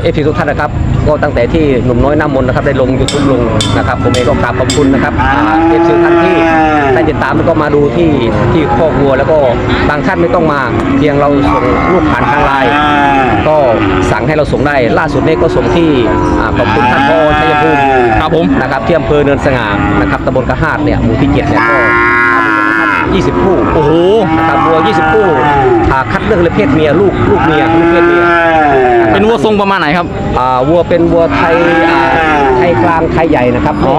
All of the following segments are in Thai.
เอฟซีทุกท่านนะครับ ก็ตั้งแต่ที่หนุ่มน้อยน้ำมนต์นะครับได้ลงยูทูบลงนะครับ ผมเองก็กราบขอบคุณนะครับเอฟซีท่านที่ได้ติดตามแล้วก็มาดูที่ที่คอกวัวแล้วก็บางท่านไม่ต้องมา เพียงเราส่งรูปผ่านทางไลน์ก็สั่งให้เราส่งได้ ล่าสุดนี้ก็ส่งที่อ่าขอบคุณท่านพ่อชัยภูมิครับผมนะครับที่อำเภอเนินสง่านะครับตำบลกระหาดเนี่ยหมู่ที่เจ็ดเนี่ยก็ 20 คู่โอ้โหนะครับวัว 20 คู่อ่าคัดเลือกเลยเพศเมียลูกลูกเมียลูกเพศเมียเป็นวัวทรงประมาณไหนครับ อ่าวัวเป็นวัวไทยอ่าไทยกลางไทยใหญ่นะครับอ๋อ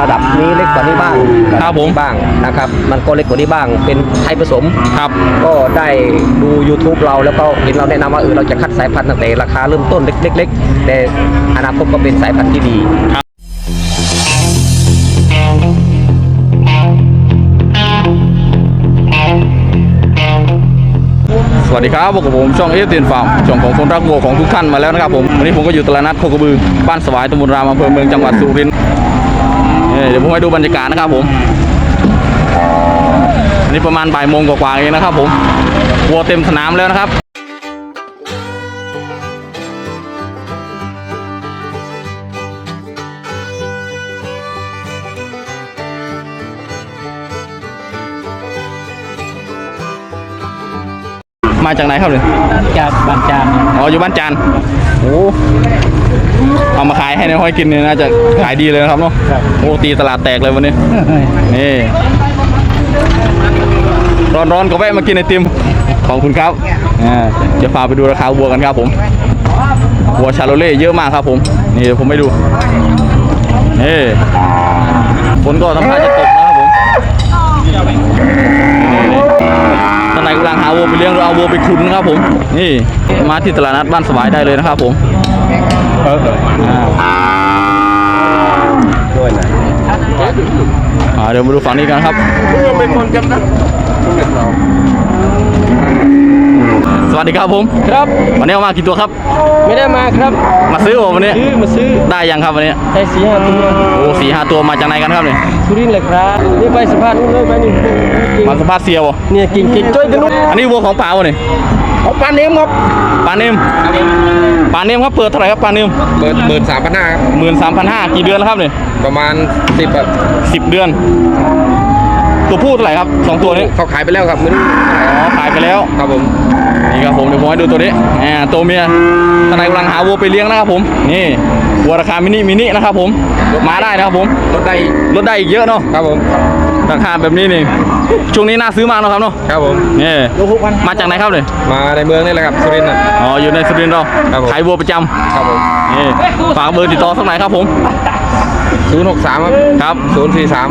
ระดับนี้เล็กกว่านี้บ้างครับผมบ้างนะครับ มันก็เล็กกว่านี้บ้าง เป็นไทยผสมครับ ก็ได้ดู YouTube เราแล้วก็เห็นเราแนะนำว่าเออเราจะคัดสายพันธุ์ตั้งแต่ราคาเริ่มต้นเล็กๆแต่อนาคตก็เป็นสายพันธุ์ที่ดี วัสดีครับพบกับผมช่องเอฟตีนฟาร์มช่องของคนรักวัวของทุกท่านมาแล้วนะครับผมวันนี้ผมก็อยู่ตลาดนัดโคกระบือบ้านสวายตำบลรามอำเภอเมืองจังหวัดสุรินทร์เดี๋ยวผมให้ดูบรรยากาศนะครับผมอันนี้ประมาณบ่ายโมงกว่าๆเองนะครับผมวัวเต็มสนามแล้วนะครับ มาจากไหนครับเนี่ยจากบางจานอ๋ออยู่บ้านจันทร์โอ้เอามาขายให้ในห้อยกินเนี่ยน่าจะขายดีเลยนะครับเนาะโอ้ตีตลาดแตกเลยวันนี้นี่ร้อนๆก็แวะมากินไอติมขอบคุณครับอ่าจะพาไปดูราคาวัวกันครับผมวัวชาโลเล่เยอะมากครับผม นี่เดี๋ยวผมไปดูนี่ฝนก็ทำท่าจะตกานในกำลังหาวัวไปเลี้ยงหรือเอาวัวไปขุนครับผมนี่มาที่ตลาดนัดบ้านสบายได้เลยนะครับผมด้วยนะเดี๋ยวมาดูฝั่งนี้กันครับเป็นคนกันนะ วัสดีครับผม ครับ วันนี้เอามากี่ตัวครับ ไม่ได้มาครับ มาซื้อผมวันนี้ซื้อมาซื้อ ได้ยังครับวันนี้ ได้สี่ห้าตัว โอ้สี่ห้าตัวมาจากไหนกันครับเนี่ยสุรินทร์เลยครับ นี่ไปสะพานนู้นเลยไปนี่มาสัมภาษณ์เซียวบ่เนี่ยกิ่งกิ่งจ้อยกันนุ๊กอันนี้วัวของป่าวะนี่เอาปลาเนมครับปลาเนมปลาเนมครับเปิดเท่าไหร่ครับปลาเนมเปิดเปิดสามพันห้าหมื่นสามพันห้ากี่เดือนแล้วครับเนี่ยประมาณสิบแบบสิบเดือน ตัวผู้เท่าไหร่ครับสองตัวนี้เขาขายไปแล้วครับมื้อนี้อ๋อขายไปแล้วครับผม นี่ครับผมเดี๋ยวผมให้ดูตัวนี้อ่าตัวเมียท่านไหนกำลังหาวัวไปเลี้ยงนะครับผมนี่วัวราคามินิมินินะครับผมมาได้นะครับผมรถได้ลดได้อีกเยอะเนาะครับผมราคาแบบนี้นี่ช่วงนี้น่าซื้อมากเนอะครับเนาะครับผมนี่ลูกหกพันมาจากไหนครับเนี่ยมาในเมืองนี่แหละครับสุรินทร์น่ะอ๋ออยู่ในสุรินทร์เราครับผมขายวัวประจำครับผมนี่ฝากเบอร์ติดต่อสักหน่อยครับผม ศูนย์หกสามครับครับศูนย์สี่สาม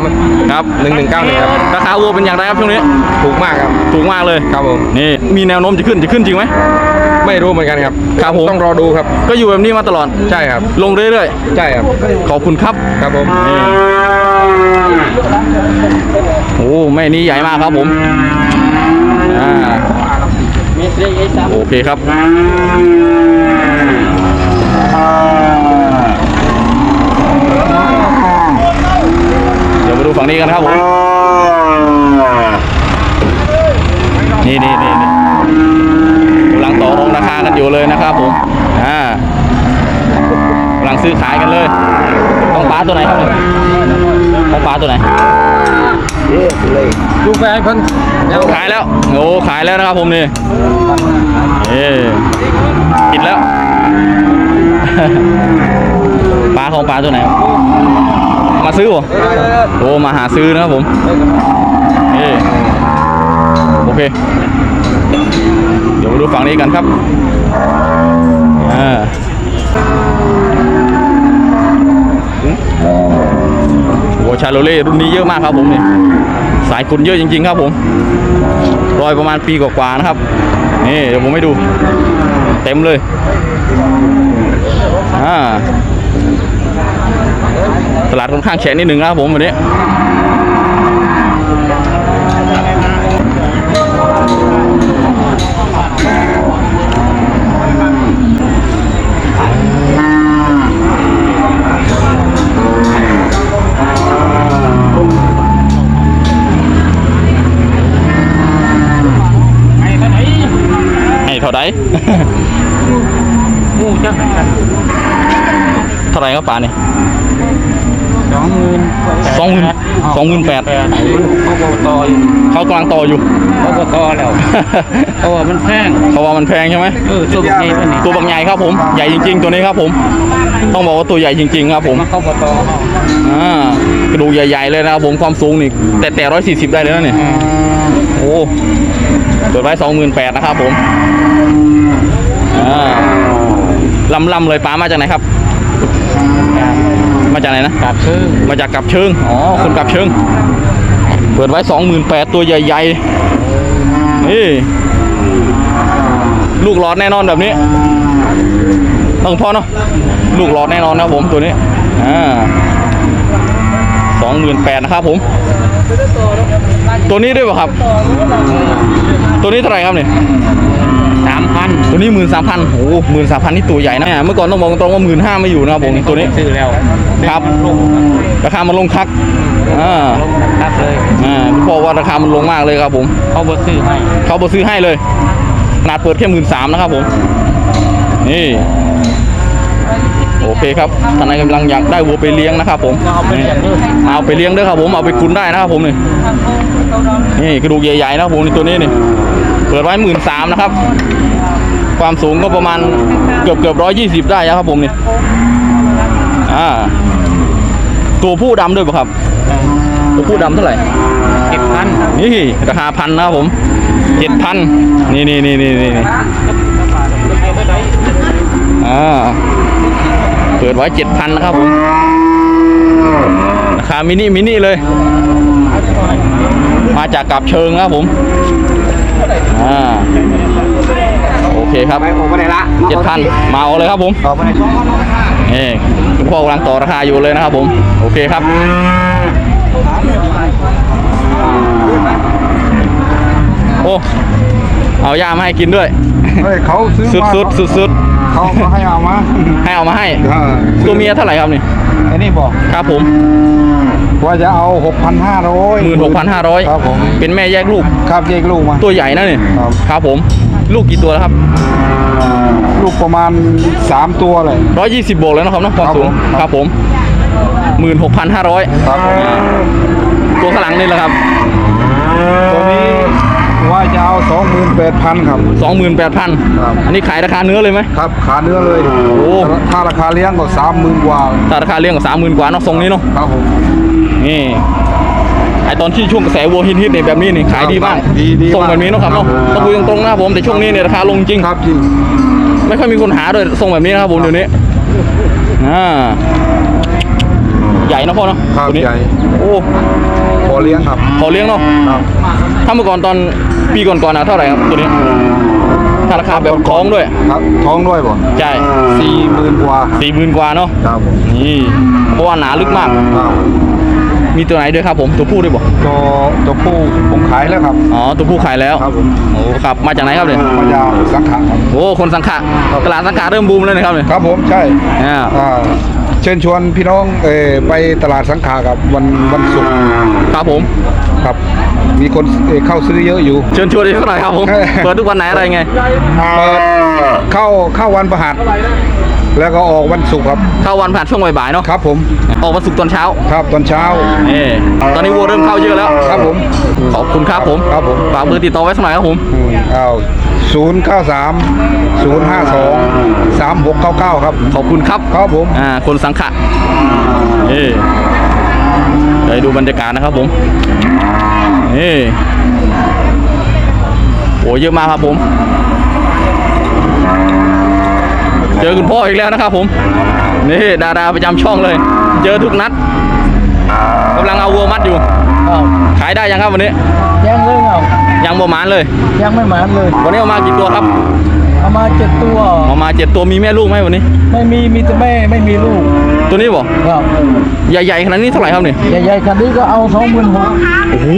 ครับหนึ่งหนึ่งเก้าหนึ่งครับราคาวัวเป็นอย่างไรครับช่วงนี้ถูกมากครับถูกมากเลยครับผมนี่มีแนวโน้มจะขึ้นจะขึ้นจริงไหมไม่รู้เหมือนกันครับครับผมต้องรอดูครับ ก็อยู่แบบนี้มาตลอดใช่ครับ ลงเรื่อยใช่ครับๆขอบคุณครับครับผมนี่โอ้แม่นี้ใหญ่มากครับผมอ่ามีเสียไอ้สามโอเคครับ เดี๋ยวมาดู ฝั่งนี้กันครับผมนี่นี่นี่นี่กำลังต่อรองราคากันอยู่เลยนะครับผมอ่ากำลังซื้อขายกันเลยต้องปลาตัวไหนครับเนี่ยต้องปลาตัวไหนดูไปให้เพิ่นขายแล้วโอ้ขายแล้วนะครับผมนี่เอ๊ปิดแล้วปลาของปลาตัวไหนครับ มาซื้อเหรอโอ้มาหาซื้อนะครับผมโอเค เดี๋ยวมาดูฝั่งนี้กันครับอ่าโอ้ชาโลเล่รุ่นนี้เยอะมากครับผมนี่สายคุณเยอะจริง ๆ ครับผม รอยประมาณปีกว่าๆนะครับ นี่เดี๋ยวผมให้ดู เต็มเลย อ่า ตลาดค่อนข้างแฉะนิดหนึ่งนะครับผมวันนี้ไอ้ท่าไหนให้เท่าไดงูจังไหนเท่าไหร่ครับป๋าเนี่ สองหมื่นสองหมื่นสองหมื่นแปดเขาบอกต่ออยู่เขากำลังต่ออยู่เขาบอกต่อแล้วเพราะว่ามันแพงเขาว่ามันแพงใช่ไหมเออตัวนี้มันนี่ตัวบักใหญ่ครับผมใหญ่จริง ๆ ตัวนี้ครับผม ต้องบอกว่าตัวใหญ่จริง ๆ ครับผมมาเข้าบอกต่อเขาอ่ากระดูกใหญ่ๆเลยนะครับผมความสูงนี่แต่แต่ร้อยสี่สิบได้เลยนะเนี่ยโอ้เปิดไว้สองหมื่นแปดนะครับผมอ่าลำลำๆเลยป้ามาจากไหนครับ มาจากไหนนะกลับซื้อมาจากกับเชิงอ๋อคนกับเชิง เปิดไว้สองหมื่นแปดตัวใหญ่ๆนี่ลูกหลอดแน่นอนแบบนี้ต้องพอเนาะลูกหลอดแน่นอนนะครับผมตัวนี้อ่าสองหมื่นแปดนะครับผม ตัวนี้ด้วยป่ะครับ ตัวนี้เท่าไหร่ครับเนี่ย สามพันตัวนี้หมื่นสามพันโอ้หมื่นสามพันนี่ตัวใหญ่นะเมื่อก่อนต้องบอกตรงว่าหมื่นห้าไม่อยู่นะครับผมตัวนี้ซื้อแล้วครับราคามันลงคักอ่าตัดเลยอ่าเพราะว่าราคามันลงมากเลยครับผมเขาบอกซื้อให้เขาบอซื้อให้เลยขนาดเปิดแค่หมื่นสามนะครับผมนี่โอเคครับท่านใดกำลังอยากได้วัวไปเลี้ยงนะครับผมเอาไปเลี้ยงด้วยเอาไปเลี้ยงด้วยครับผมเอาไปคุณได้นะครับผมนี่นี่กระดูกใหญ่ๆนะครับผมนี่ตัวนี้นี่ เปิดไว้หมื่นสามนะครับ ความสูงก็ประมาณเกือบเกือบร้อยยี่สิบได้นะครับผมนี่อ่าตัวผู้ดำด้วยป่ะครับ ตัวผู้ดำเท่าไหร่เจ็ดพันนี่ราคาพันนะครับผมเจ็ดพันนี่นี่นี่นี่นี่นี่อ่าเปิดไว้เจ็ดพันนะครับผมราคามินิมินิเลย มาจากกับเชิงนะครับผม อ่าโอเคครับไปผมไปไหนละเจ็ดพันมาเอาเลยครับผมออกไปไหนนี่คุณพ่อกำลังต่อราคาอยู่เลยนะครับผม โอเคครับโอ้เอายามาให้กินด้วยเฮ้ยเขาซื้อสุดมาสุดสุดสุดเขาก็ให้เอามาๆให้เอามาให้เออตัวเมียเท่าไหร่ครับนี่ไอ้นี่บอกครับผม ว่าจะเอาหกพันห้าร้อยหมื่นหกพันห้าร้อยครับผมเป็นแม่แยกลูก ครับแยกลูกมา ตัวใหญ่นะนี่ครับ ครับผม ลูกกี่ตัวแล้วครับ ลูกประมาณสามตัวเลยร้อยยี่สิบโบกแล้วนะครับเนาะความสูงครับผมครับผมหมื่นหกพันห้าร้อยครับตัวข้างหลังนี่แหละครับ ตัวนี้ว่าจะเอาสองหมื่นแปดพันครับสองหมื่นแปดพันครับ อันนี้ขายราคาเนื้อเลยไหม ครับขาเนื้อเลยโอ้ ถ้าราคาเลี้ยงก็สามหมื่นกว่า ถ้าราคาเลี้ยงก็สามหมื่นกว่าเนาะทรงนี้เนาะ ครับผม นี่ไอตอนที่ช่วงกระแสวัวฮิตๆเนี่ยแบบนี้นี่ขายดีมากดีดีทรงแบบนี้เนาะครับเนาะครับต้องคุยตรงๆนะครับผมแต่ช่วงนี้เนี่ยราคาลงจริงครับจริงไม่ค่อยมีคนหาด้วยทรงแบบนี้นะครับผมเดี๋ยวนี้อ่าใหญ่นะพ่อเนาะครับตัวนี้ใหญ่โอ้พอเลี้ยงครับขอเลี้ยงเนาะครับถ้าเมื่อก่อนตอนปีก่อนๆนะเท่าไหร่ครับตัวนี้ถ้าราคาแบบท้องด้วยครับท้องด้วยบ่ใช่สี่หมื่นกว่าสี่หมื่นกว่าเนาะครับผมนี่เพราะว่าหนาลึกมากครับ มีตัวไหนด้วยครับผมตัวผู้ด้วยบ่ตัวตัวผู้ผมขายแล้วครับ อ๋อตัวผู้ขายแล้วครับผมโอ้ครับมาจากไหนครับเนี่ยมายาวสังขารครับโอ้คนสังขะตลาดสังขะเริ่มบูมแล้วนะครับเนี่ยครับผมใช่อ่าอ่าเชิญชวนพี่น้องเออไปตลาดสังขากับวันวันศุกร์ครับผมครับ มีคนเอ่อเข้าซื้อเยอะอยู่ เชิญชวนอีกสักหน่อยครับผมเออเปิดทุกวันไหนอะไรไงเปิดเข้าเข้าวันประหัส แล้วก็ออกวันศุกร์ครับ เข้าวันผ่านช่วงบ่ายๆเนาะครับ ผมออกวันศุกร์ตอนเช้าครับตอนเช้าเอตอนนี้วัวเริ่มเข้าเยอะแล้วครับผม ขอบคุณครับผมครับผมฝากเบอร์ติดต่อไว้สักหน่อยครับผมอืมเอาศูนย์เก้าสามศูนย์ห้าสองสามหกเก้าเก้าครับ ขอบคุณครับครับผม อ่าคนสังขะเอ้เดี๋ยวดูบรรยากาศนะครับผมนี่โอ้เยอะมากครับผม เจอคุณพ่ออีกแล้วนะครับผม นี่ดาราประจำช่องเลย เจอทุกนัดกำลังเอาวัวมัดอยู่ ขายได้ยังครับวันนี้ ยังเลยเอายังบ่หมานเลย ยังไม่หมานเลย วันนี้เอามากี่ตัวครับ เอามาเจ็ดตัวเอามาเจ็ดตัวมีแม่ลูกไหมวันนี้ ไม่มีมีแต่แม่ไม่มีลูก ตัวนี้บ่ครับใหญ่ๆขนาดนี้เท่าไหร่ครับเนี่ยใหญ่ๆคันนี้ก็เอาสองหมื่นหกโอ้โห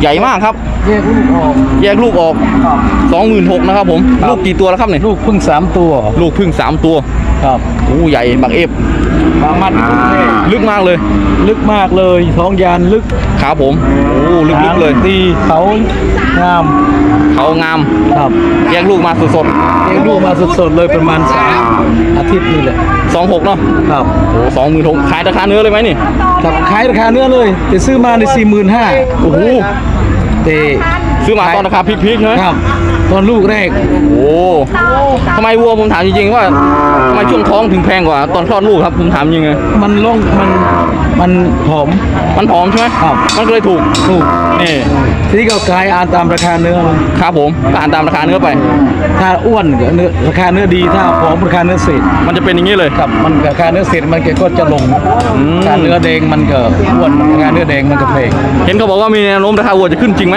ใหญ่มากครับ แยกลูกออกแยกลูกออกครับ26,000นะครับผมครับลูกกี่ตัวแล้วครับเนี่ยลูกเพิ่งสามตัว ลูกเพึ่งสามตัวครับโอ้ใหญ่บักเอฟบางมัดเท่ลึกมากเลย ลึกมากเลยท้องยานลึกครับผมโอ้ลึกๆเลยตีเขางามเขางามครับแยกลูกมาสดเลี้ยงลูกมาสดๆเลยประมาณสามอาทิตย์นี่แหละๆสองหกเนาะครับโอ้สองหมื่นหกขายราคาเนื้อเลยไหมนี่ครับขายราคาเนื้อเลยแต่ซื้อมาในสี่หมื่นห้าโอ้โห แต่ซื้อมาตอนราคาพริกๆใช่ไหมครับ ตอนลูกแรก โอ้ทำไมวัวผมถามจริงๆว่าทำไมช่วงท้องถึงแพงกว่า ตอนคลอดลูกครับผมถามจริงเลยมันล่องมันมันผอม มันผอมใช่ไหมครับ มันก็เลยถูกถูกนี่ทีนี้ก็ขายอ่านตามราคาเนื้อมันครับผมก็อ่านตามราคาเนื้อไป ถ้าอ้วนก็เนื้อราคาเนื้อดีถ้าผอมราคาเนื้อเศษมันจะเป็นอย่างนี้เลยครับ มันราคาเนื้อเศษมันก็จะลงอืมราคาเนื้อแดงมันก็อ้วนราคาเนื้อแดงมันก็แพงเห็นเขาบอกว่ามีแนวโน้มราคาวัวจะขึ้นจริงไหม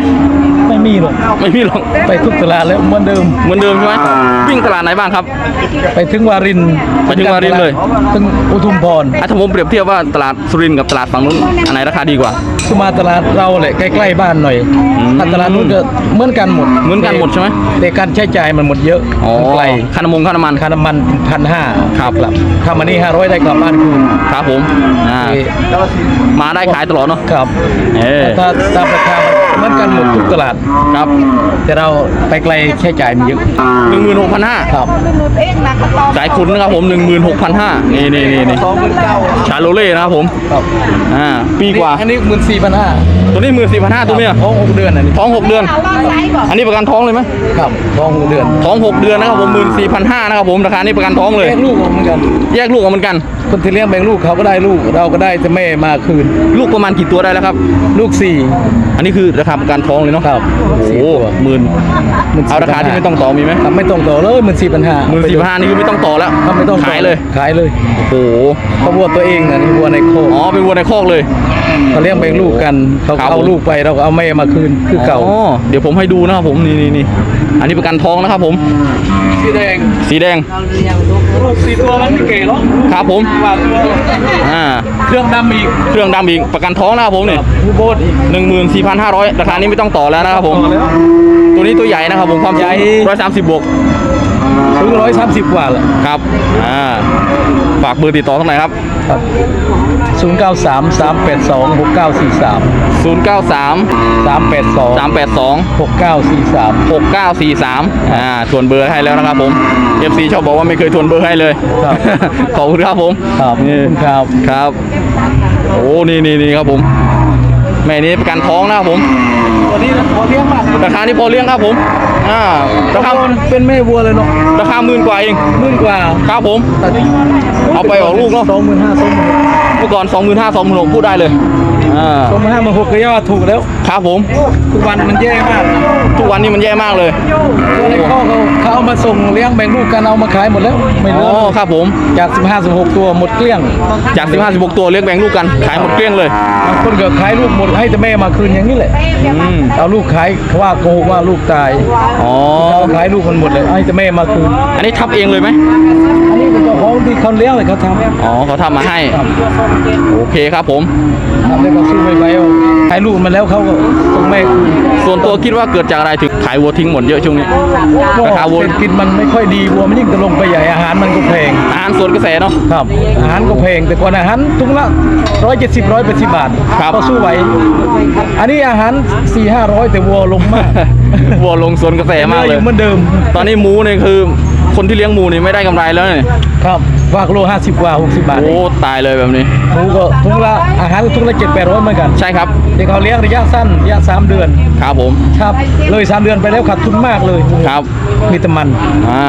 ไม่มีหรอกไม่มีหรอกไปทุกตลาดแล้วเหมือนเดิม เหมือนเดิมใช่ไหมวิ่งตลาดไหนบ้างครับ ไปถึงวารินไปถึงวารินเลย ถึงอุทุมพรอะถ้าผมเปรียบเทียบว่าตลาดสุรินทร์กับตลาดฝั่งนู้นอันไหนราคาดีกว่าคือมาตลาดเราแหละใกล้ๆบ้านหน่อยอืมถ้าตลาดนู้นก็เหมือนกันหมด เหมือนกันหมดใช่ไหมแต่การใช้จ่ายมันหมดเยอะอ๋อมันไกลค่าน้ำมันค่าน้ำมันค่าน้ำมันพันห้าครับกลับค่ามันนี่ห้าร้อยได้กลับบ้านคืนครับผมอ่าเอ่อมาได้ขายตลอดเนาะครับเอ๊ะถ้าตามราคามัน เหมือนกันหมดทุกตลาดครับ แต่เราไปไกลใช้จ่ายมันเยอะหนึ่งหมื่นหกพันห้าครับสายคุณนะครับผมหนึ่งหมื่นหกพันห้านี่นี่นี่นี่ชาโลเล่นะครับผมครับอ่าปีกว่าอันนี้หมื่นสี่พันห้าตัวนี้หมื่นสี่พันห้าตัวเนี้ยท้องหกเดือนอันนี้ท้องหกเดือน อันนี้ประกันท้องเลยไหมครับท้องหกเดือนท้องหกเดือนนะครับผมหมื่นสี่พันห้านะครับผมราคานี้ประกันท้องเลยแยกลูกออกเหมือนกันแยกลูกออกเหมือนกัน คนที่เลี้ยงแบ่งลูกเขาก็ได้ลูกเราก็ได้แต่แม่มาคืน ลูกประมาณกี่ตัวได้แล้วครับ ลูกสี่ อันนี้คือราคาประกันท้องเลยเนาะครับโอ้โหสี่ตัวหมื่นเอาราคาที่ไม่ต้องต่อมีไหมครับไม่ต้องต่อเลยหมื่นสี่พันห้าหมื่นสี่พันห้านี่คือไม่ต้องต่อแล้วครับไม่ต้องต่อขายเลยขายเลยโอ้โหเพราะวัวตัวเองนะนี่วัวในโคอกอ๋อเป็นวัวในคอกเลยเขาเลี้ยงแบ่งลูกกันเขาครับเอาผมลูกไปเราก็เอาแม่มาคืนคือเก่าอ๋อเดี๋ยวผมให้ดูนะครับผมนี่นี่นี่ อันนี้ประกันท้องนะครับผม สีแดงสีแดงลูกสี่ตัวมันไม่เก๋หรอกครับผมว่าตัวอ่าเครื่องดำอีกเครื่องดำอีกประกันท้องนะครับผมนี่ผู้โบดอีกหนึ่งหมื่นสี่พันห้าร้อยราคานี้ไม่ต้องต่อแล้วนะครับผมต่อแล้วตัวนี้ตัวใหญ่นะครับผมความใหญ่ใหญ่ร้อยสามสิบบวกสูงร้อยสามสิบกว่าละครับอ่าฝากเบอร์ติดต่อเท่าไหร่ครับ ครับศูนย์เก้าสามสามแปดสองหกเก้าสี่สามศูนย์เก้าสามสามแปดสองสามแปดสองหกเก้าสี่สามหกเก้าสี่สามอ่าทวนเบอร์ให้แล้วนะครับผม FC ชอบบอกว่าไม่เคยทวนเบอร์ให้เลยครับ ขอบคุณครับผมครับนี่ขอบคุณครับ ครับโอ้นี่นี่นี่ครับผม แม่นี้ประกันท้องนะครับผมวันนี้พอเลี้ยงมากราคานี้พอเลี้ยงครับผม อ่าราคาเป็นแม่วัวเลยเนาะราคาหมื่นกว่าเองหมื่นกว่าครับผมเอาไปออกลูกเนอะสองหมื่นห้าสองหมื่นเมื่อก่อน2 5 0 0 0 2 6 0 0พูดได้เลยอ่าสองหมื่นห้ามาหกก็ย่อถูกแล้ว ครับผม ทุกวันมันแย่มากทุกวันนี้มันแย่มากเลยตัวในข้อเขาเขาเอามาส่งเลี้ยงแบ่งลูกกันเอามาขายหมดแล้วไม่เหลือ๋ออครับผมจาก 15 16 ตัวหมดเกลี้ยงจาก 15 16 ตัวเลี้ยงแบ่งลูกกันขายหมดเกลี้ยงเลยบางคนก็ขายลูกหมดให้แต่แม่มาคืนอย่างนี้แหละอืมเอาลูกขายเขาว่าโกหกว่าลูกตายอ๋อเราขายลูกมันหมดเลยให้แต่แม่มาคืนอันนี้ทับเองเลยไหมอันนี้เป็นเจ้าของที่เขาเลี้ยงเลยเขาทำอ๋อเขาทำมาให้โอเคครับผม ทำแล้วก็ซื้อไปไว้เอาขายลูกมันแล้วเขาก็ส่งแม่คืนส่วนตัวคิดว่าเกิดจากอะไรถึงขายวัวทิ้งหมดเยอะช่วงนี้ราคาวัวเศรษฐกิจมันไม่ค่อยดีวัวมันยิ่งจะลงไปใหญ่อาหารมันก็แพงอาหารสวนกระแสเนาะครับ อาหารก็แพงแต่ก่อนอาหารทุกละร้อยเจ็ดสิบร้อยแปดสิบบาทครับก็สู้ไหวอันนี้อาหารสี่ห้าร้อยแต่วัวลงมากวัวลงสวนกระแสมากอเลยยู่เหมือนเดิม ตอนนี้หมูเนี่ยคือคนที่เลี้ยงหมูนี่ไม่ได้กำไรแล้วเนี่ยครับฝากโลห้าสิบกว่าหกสิบบาทโอ้ตายเลยแบบนี้ห มูก็ทุงละอาหารก็ทุงละเจ็ดแปดร้อยเหมือนกันใช่ครับแต่เขาเลี้ยงระยะสั้นระยะสามเดือนครับผมครับเลยสามเดือนไปแล้วขาดทุนมากเลยครับมีแต่มันอ่า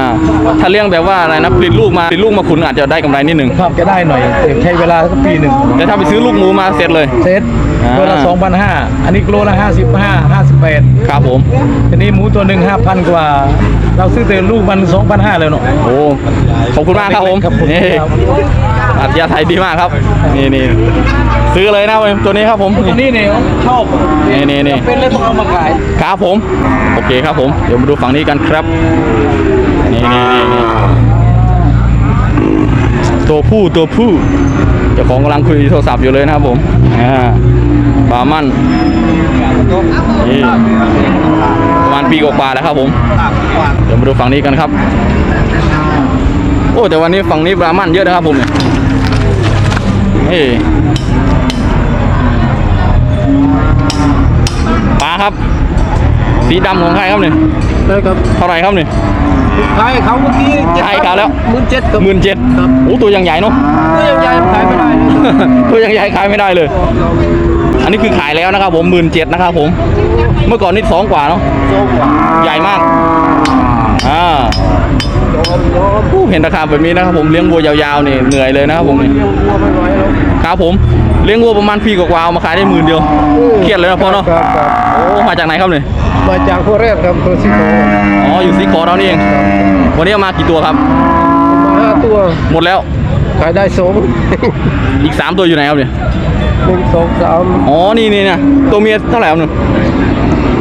ถ้าเลี้ยงแบบว่าอะไรนะผลิตลูกมาผลิตลูกมาขุนอาจจะได้กำไรนิดหนึ่งครับจะได้หน่อยแต่ใช้เวลาสักปีหนึ่งแต่ถ้าไปซื้อลูกหมูมาเสร็จเลยเซตอ่าตัวละสองพันห้าอันนี้กิโลละห้าสิบห้าห้าสิบแปดครับผมทีนี้หมูตัวหนึ่งห้าพันกว่า เราซื้อแต่ลูกมันสองพันห้าเลยเนาะโอ้ขอบคุณมากครับผมครับผมนี่ครับอัธยาศัยดีมากครับ นี่นี่ซื้อเลยนะตัวนี้ครับผมตัวนี้เนี่ยชอบนี่นี่นี่เป็นเลยต้องเอามาขายครับผม โอเคครับผม เดี๋ยวมาดูฝั่งนี้กันครับนี่นี่นี่นี่ตัวผู้ตัวผู้เจ้าของกำลังคุยโทรศัพท์อยู่เลยนะครับผมอ่า ปลามันนี่ประมาณปีกว่าๆแล้วครับผม เดี๋ยวมาดูฝั่งนี้กันครับ โอ้แต่วันนี้ฝั่งนี้ปลามันเยอะนะครับผมเนี่ยนี่ปลาครับ สีดำของใครครับเนี่ยนะครับเท่าไหร่ครับเนี่ยขายเขาเมื่อกี้ขายเขาแล้วหมื่นเจ็ดกับหมื่นเจ็ดครับโอ้ตัวยังใหญ่เนาะก็ยังยังขายไม่ได้เลยตัวยังใหญ่ขายไม่ได้เลย อันนี้คือขายแล้วนะครับผมหมื่นเจ็ดนะครับผม เมื่อก่อนนี่สองกว่าเนาะใหญ่มากอ่าผู้เห็นราคาแบบนี้นะครับผมเลี้ยงวัวยาวๆนี่เหนื่อยเลยนะครับผมนี่วัวไม่ไหวแล้วครับผมเลี้ยงวัวประมาณปีกว่าๆเอามาขายได้หมื่นเดียวเครียดเลยนะพ่อเนาะครับครับโอ้มาจากไหนครับเนี่ยมาจากโคเรศครับตัวซิโกอ๋ออยู่ซีคอร์เรานี่เองวันนี้เอามากี่ตัวครับมาห้าตัวหมดแล้วขายได้สองอีก3ตัวอยู่ไหนครับเนี่ย หนึ่งสองสามอ๋อ นี่นี่นะตัวเมียเท่าไหร่ครับเนี่ย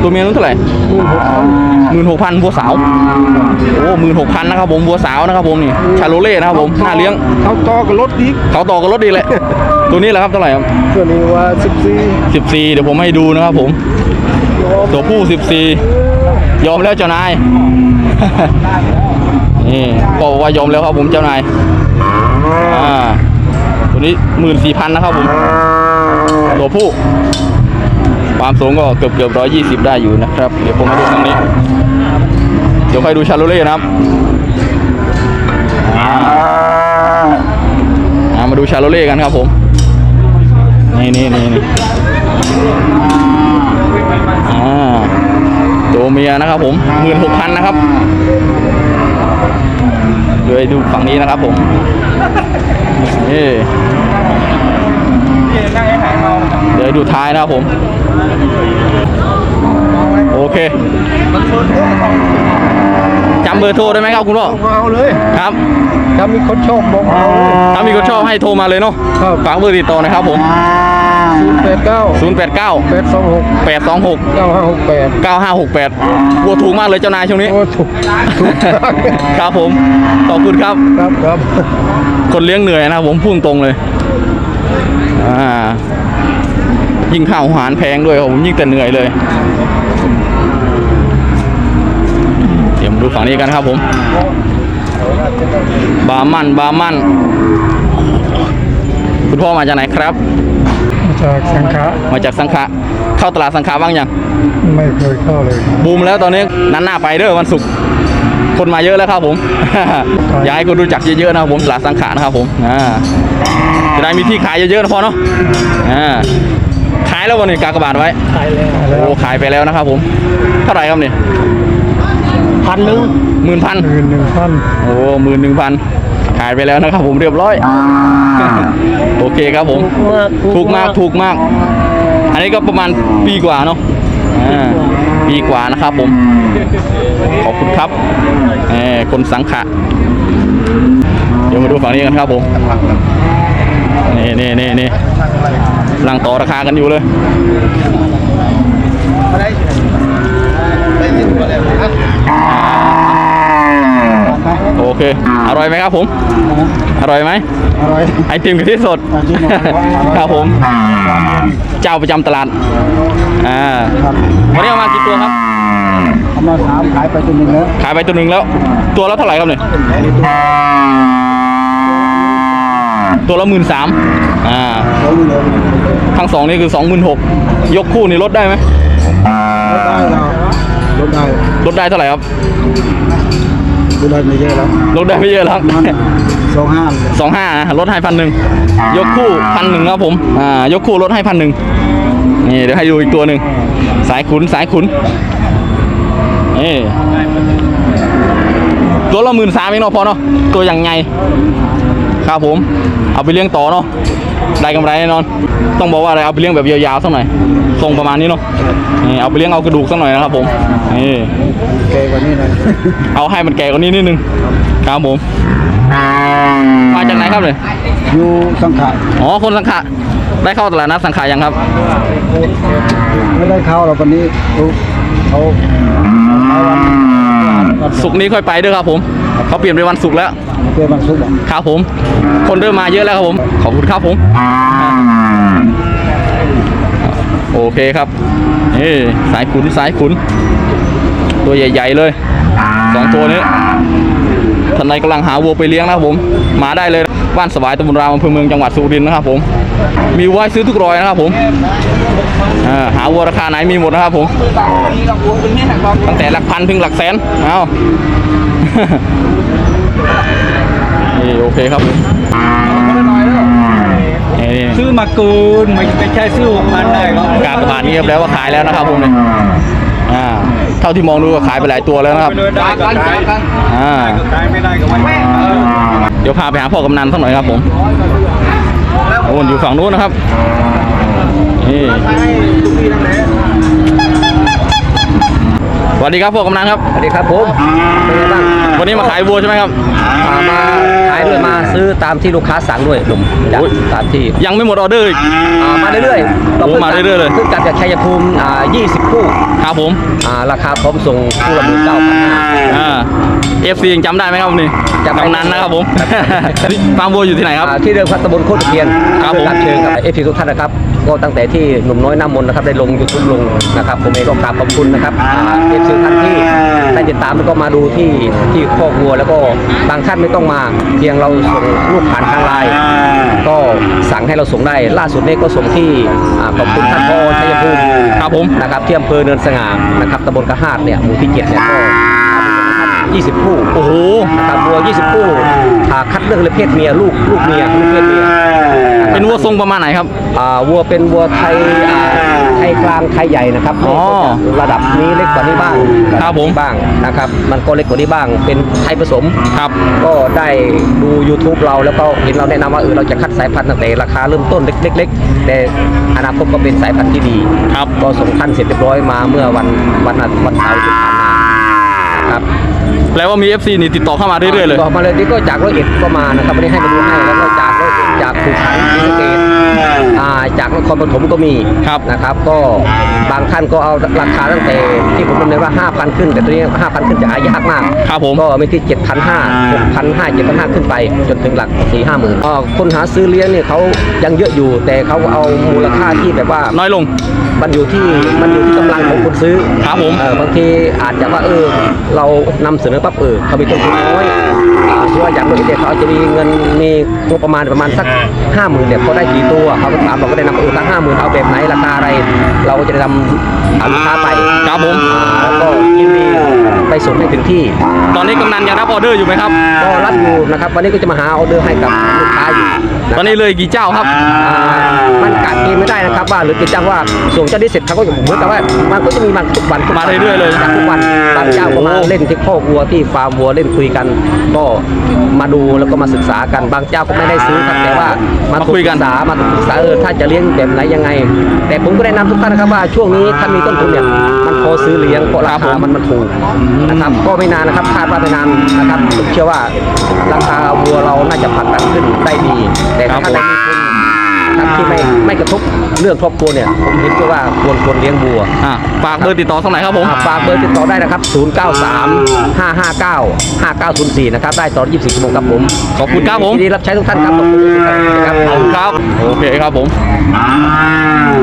ตัวเมียนู้นเท่าไหร่หมื่นหกพันหมื่นหกพันบัวสาว โอ้หมื่นหกพันนะครับผมบัวสาวนะครับผมนี่ ชาโลเล่นะครับผมน่าเลี้ยง เขาต่อกับรถอีกเขาต่อกับรถดีเลย ตัวนี้แหละครับเท่าไหร่ครับ ตัวนี้ว่าสิบสี่สิบสี่เดี๋ยวผมให้ดูนะครับผม ตัวผู้สิบสี่ยอมแล้วเจ้านาย นี่บอกว่ายอมแล้วครับผมเจ้านาย อ่า ตัวนี้หมื่นสี่พันนะครับผม ตัวผู้ ความสูงก็เกือบเกือบร้อยยี่สิบได้อยู่นะครับ เดี๋ยวผมมาดูตรงนี้ เดี๋ยวค่อยดูชาโลเล่นะครับอ่ามาดูชาโลเล่กันครับผม นี่นี่นี่นี่ตัวเมียนะครับผมหมื่นหกพันนะครับเดี๋ยวดูฝั่งนี้นะครับผมนี่ ดี๋ยวให้ดูท้ายนะครับผม โอเคจำเบอร์โทรได้ไหมครับคุณพ่อเอาเลยครับถ้ามีคนชอบบอกเอาเลยถ้ามีคนชอบให้โทรมาเลยเนาะครับฝากเบอร์ติดต่อหนะครับผมศูนย์แปดเก้า089แปดสองหก826เก้าห้าหกแปด9568วัวถูกมากเลยเจ้านายช่วงนี้โอ้ถูกถูกครับผมขอบคุณครับครับครับคนเลี้ยงเหนื่อยนะครับผมพุ่งตรงเลยอ่า ยิ่งข้าวอาหารแพงด้วยครับผมยิ่งแต่เหนื่อยเลย เดี๋ยวมาดูฝั่งนี้กันครับผม บาร์มันบาร์มัน คุณพ่อมาจากไหนครับจากสังขะมาจากสังขะเข้าตลาดสังขะบ้างยัง ไม่เคยเข้าเลย บูมแล้วตอนนี้นั้นหน้าไปเด้อวันศุกร์คนมาเยอะแล้วครับผม อยากให้คนรู้จักเยอะๆนะครับผมตลาดสังขะนะครับผมอ่าจะได้มีที่ขายเยอะๆนะพ่อเนาะอ่าขาย แล้ววันนี้กากบาทไว้ขายแล้วโอ้ขายไปแล้วนะครับผมเท่าไหร่ครับเนี่ยพันหนึ่งหมื่นพันหมื่นหนึ่งพันโอ้หมื่นหนึ่งพันขายไปแล้วนะครับผมเรียบร้อย โอเคครับผมมากถูกมากถูกมาก อันนี้ก็ประมาณปีกว่าเนาะอ่าปีกว่านะครับผม ขอบคุณครับเออคนสังขะเดี๋ยวมาดูฝั่งนี้กันครับผม นี่นี่นี่นี่ ลังต่อราคากันอยู่เลยโอเค อร่อยไหมครับผม อร่อยไหมอร่อย ไอติมกะทิสด ครับผม เจ้าประจำตลาด อ่าวันนี้เอามากี่ตัวครับเอามาสามขายไปจนหนึ่งแล้ว ขายไปตัวหนึ่งแล้ว ตัวละเท่าไหร่ครับเนี่ย ตัวละหมื่นสามอ่าทั้งสองนี่คือสองหมื่นหกยกคู่นี่ลดได้ไหมลดได้แล้วลดได้ลดได้เท่าไหร่ครับลดได้ไม่เยอะแล้วลดได้ไม่เยอะแล้วสองห้าสองห้าลดให้พันหนึ่งยกคู่พันหนึ่งครับผมอ่ายกคู่ลดให้พันหนึ่งนี่เดี๋ยวให้ดูอีกตัวหนึ่งสายขุนสายขุนนี่ตัวละหมื่นสามเองเนาะพอเนาะตัวอย่างไง ครับผม เอาไปเลี้ยงต่อเนาะได้กำไรแน่นอน ต้องบอกว่าอะไรเอาไปเลี้ยงแบบยาวๆสักหน่อยทรงประมาณนี้เนาะนี่เอาไปเลี้ยงเอากระดูกสักหน่อยนะครับผมนี่แกกว่านี้หน่อยเอาให้มันแก่กว่านี้นิดนึงครับผมมาจากไหนครับเนี่ยอยู่สังขะอ๋อคนสังขะได้เข้าตลาดนัดสังขะยังครับ ไม่ได้เข้าหรอกวันนี้เขาเขาวันสุกร์นี้ค่อยไปด้วยครับผม เขาเปลี่ยนเป็นวันศุกร์แล้ว เพื่อวันศุกร์ครับผม คนเริ่มมาเยอะแล้วครับผม ขอบคุณครับผม โอเคครับนี่สายขุนสายขุน ตัวใหญ่ ๆ เลยสองตัวนี้ท่านใดกำลังหาวัวไปเลี้ยงนะครับผม มาได้เลยบ้านสวายตำบลรามอำเภอเมืองจังหวัดสุรินทร์นะครับผม มีวัวให้ซื้อทุกรอยนะครับผมาหาวัวราคาไหนมีหมดนะครับผม ตั้งแต่หลักพันถึงหลักแสน เอา นี่โอเคครับผมนี่นี่ซื้อมากูนไม่ไม่ใช่ซื้อมันได้หรอกการประกาศเงียบแล้วว่าขายแล้วนะครับผมเนี่ยอ่าเท่าที่มองดูก็ขายไปหลายตัวแล้วนะครับได้ก็ได้อ่าขายไม่ได้ก็ไม่เดี๋ยวพาไปหาพ่อกำนันสักหน่อยครับผมโอ้นอยู่ฝั่งนู้นนะครับนี่ สวัสดีครับพ่อกำนันครับ สวัสดีครับผมเป็นไงบ้างวันนี้มาขายวัวใช่ไหมครับอ่ามาขายด้วยมาซื้อตามที่ลูกค้าสั่งด้วยหนุ่มจัดโอ้ยตามที่ยังไม่หมดออเดอร์อีก อ่ามาเรื่อยๆโอ้มาเรื่อยๆเลย เพิ่งจัดจากชัยภูมิอ่า20 คู่ครับผมอ่าราคาพร้อมส่งคู่ละหมื่นเก้าพันห้าอ่าเอฟซียังจำได้ไหมครับวันนี้จำได้กำนันนะครับผมนี่ฟาร์มวัวอยู่ที่ไหนครับ อ่าที่เดิมพัฒตำบลโคตรตะเพียนครับผมอำเภอการเชิงครับเอฟซีทุกท่านนะครับ ก็ตั้งแต่ที่หนุ่มน้อยหน้ามนต์นะครับได้ลงยูทูบลงนะครับผมเองก็กราบขอบคุณนะครับเอฟซีท่านที่ได้ติดตามแล้วก็มาดูที่ที่คอกวัว แล้วก็บางท่านไม่ต้องมาเพียงเราส่งรูปผ่านทางไลน์ก็สั่งให้เราส่งได้ ล่าสุดนี้ก็ส่งที่อ่าขอบคุณท่านพ่อชัยภูมิครับผมนะครับที่อำเภอเนินสง่านะครับตำบลกระหาดเนี่ยหมู่ที่เจ็ดเนี่ยก็ 20 คู่โอ้โหนะครับวัว 20 คู่อ่าคัดเลือกเลยเพศเมียลูกลูกเมียลูกเพศเมียเป็นวัวทรงประมาณไหนครับ อ่าวัวเป็นวัวไทยอ่าไทยกลางไทยใหญ่นะครับอ๋อก็จะระดับนี้เล็กกว่านี้บ้างครับผม บ้างนะครับมันก็เล็กกว่านี้บ้าง เป็นไทยผสม ครับ ก็ได้ดู YouTube เราแล้วก็เห็นเราแนะนำว่าเออเราจะคัดสายพันธุ์ตั้งแต่ราคาเริ่มต้นเล็กๆแต่อนาคตก็เป็นสายพันธุ์ที่ดีครับ ก็ส่งท่านเสร็จเรียบร้อยมาเมื่อวันวันอาทิตย์วันเสาร์ที่ผ่านมาครับ แล้ว่ามี FC นี่ติดต่อเข้ามาเรื่อยๆเลย ต่อมาเลยนี่ก็จากร้อยเอ็ดก็มานะครับไม่ได้ให้มาดูให้แล้วก็ จากร้อยเอ็ดจากภูขันศรีสะเกษอ่าจากนครปฐมก็มีครับนะครับ ก็บางท่านก็เอาราคาตั้งแต่ ที่ผมดำเนินว่า 5,000 ขึ้น แต่ตัวนี้ 5,000 ขึ้นจะหายากมากครับผมก็มีที่ 7,500 6,500 7,500 ขึ้นไป จนถึงหลัก 4 5หมื่นอ่าคนหาซื้อเลี้ยงเนี่ยเขายังเยอะอยู่ แต่เขาเอามูลค่าที่แบบว่าน้อยลงมันอยู่ที่มันอยู่ที่กำลังของคนซื้อครับผมเออบางทีอาจจะว่าเออเรานำเสนอปั๊บเออเขามีต้นทุนน้อยอ่า ที่ว่าอย่างเราเด็กเขาอาจจะมีเงินมีงบประมาณประมาณสักห้าหมื่นเนี่ยเขาได้กี่ตัวเขาก็ถามเราก็ได้นำเออตั้งห้าหมื่นเอาแบบไหนราคาอะไร เราก็จะได้นำเอาลูกค้าไปครับผมอ่าแล้วก็ยินดีไปส่งให้ถึงที่ ตอนนี้กำนันยังรับออเดอร์อยู่ไหมครับก็รับอยู่นะครับวันนี้ก็จะมาหาออเดอร์ให้กับลูกค้าอยู่ะ ตอนนี้เลยกี่เจ้าครับอ่ามันกะเกณฑ์ไม่ได้นะครับว่าหรือจะจ้างว่าส่งเจ้าได้เสร็จเขาก็เหมือนกับว่ามันก็จะมีบางทุกวันทุกวันมาเรื่อยๆเลยจากทุกวันบางเจ้าก็มาเล่นที่คอกวัวที่ฟาร์มวัวเล่นคุยกัน ก็มาดูแล้วก็มาศึกษากันบางเจ้าก็ไม่ได้ซื้อครับแต่ว่ามามาคุยกันศึษามาศึกษาเออถ้าจะเลี้ยงแบบไหนยังไง แต่ผมก็แนะนำทุกท่านนะครับว่าช่วงนี้ถ้ามีต้นทุนเนี่ยมันพอซื้อเลี้ยงเพราะราคามันมันถูกนะครับก็ไม่นานนะครับคาดว่าไม่นานนะครับผมเชื่อว่าราคาวัวเราน่าจะผลักดันขึ้นได้ดีแต่ถ้าท่านใดมีทุนครับที่ไม่ไม่กระทบเรื่องครอบครัวเนี่ยผมเห็นว่าควรควรเลี้ยงบัวอ่าฝากเบอร์ติดต่อสักหน่อยครับผมอ่าฝากเบอร์ติดต่อได้นะครับ 093 559 5904 นะครับ ได้ตลอด24ชั่วโมงครับผมขอบคุณครับผม ยินดีรับใช้ทุกท่านครับขอบคุณทุกท่านนะครับขอบคุณครับ โอเคครับผม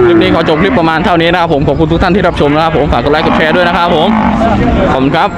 คลิปนี้ขอจบคลิปประมาณเท่านี้นะครับผม ขอบคุณทุกท่านที่รับชมนะครับผม ฝากกดไลค์กดแชร์ด้วยนะครับผม ขอบคุณครับ